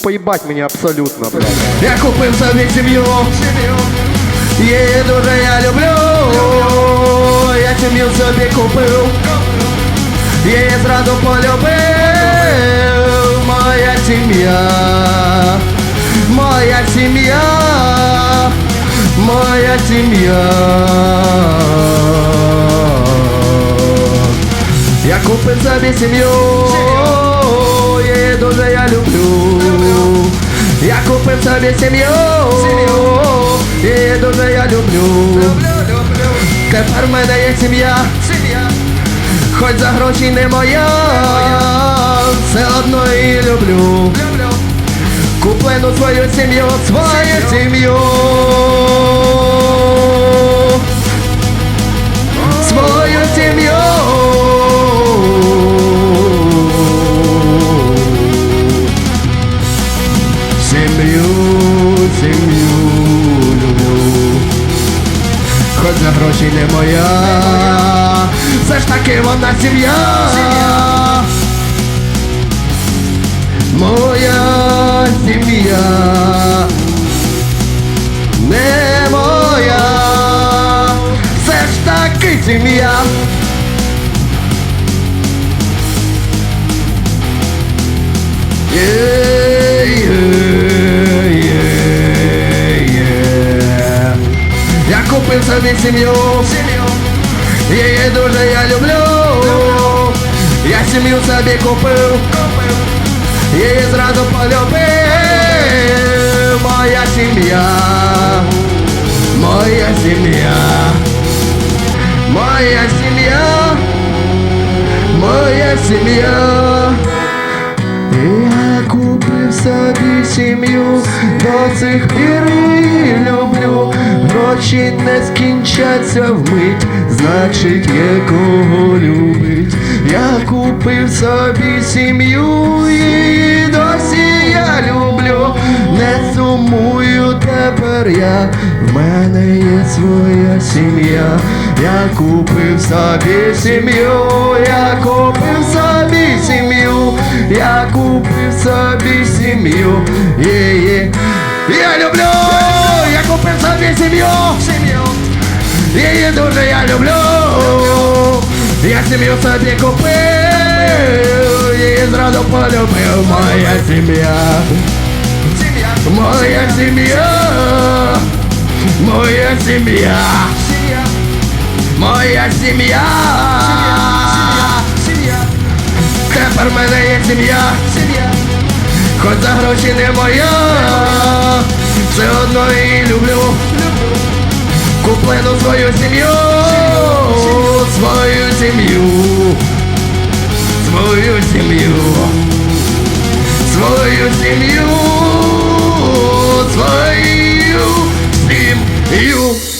Поїбать мені абсолютно, блядь. Я купив собі сім'ю, її дуже я люблю. Я сім'ю собі купив, її зразу полюбив. Моя сім'я, моя сім'я, моя сім'я. Я купив собі сім'ю, її дуже я люблю. Я купив собі сім'ю, її дуже я люблю. Тепер в мене є сім'я, хоч за гроші не моя, все одно її люблю. Куплену свою сім'ю, свою сім'ю. За гроші не моя, все ж таки вона сім'я. Моя сім'я. Не моя, все ж таки сім'я. Є, купив собі сім'ю, її дуже я люблю. Я сім'ю собі купив, її зразу полюбив. Моя сім'я, моя сім'я, моя сім'я, моя сім'я. Я купив собі сім'ю, до цих пір Люблю. Гроші не скінчаться вмить, значить є кого любить. Я купив собі сім'ю, її досі я люблю. Не сумую тепер я, в мене є своя сім'я. Я купив собі сім'ю, я купив собі сім'ю, я купив собі сім'ю. Я люблю, я собі сім'ю, її дуже я люблю. Я сім'ю собі купив, її зразу полюбив, моя сім'я. Моя сім'я, моя сім'я, моя сім'я. Тепер в мене є сім'я, хоч за гроші не моя, все одно її люблю. Куплену свою сім'ю, свою сім'ю, свою сім'ю. Свою сім'ю, свою сім'ю.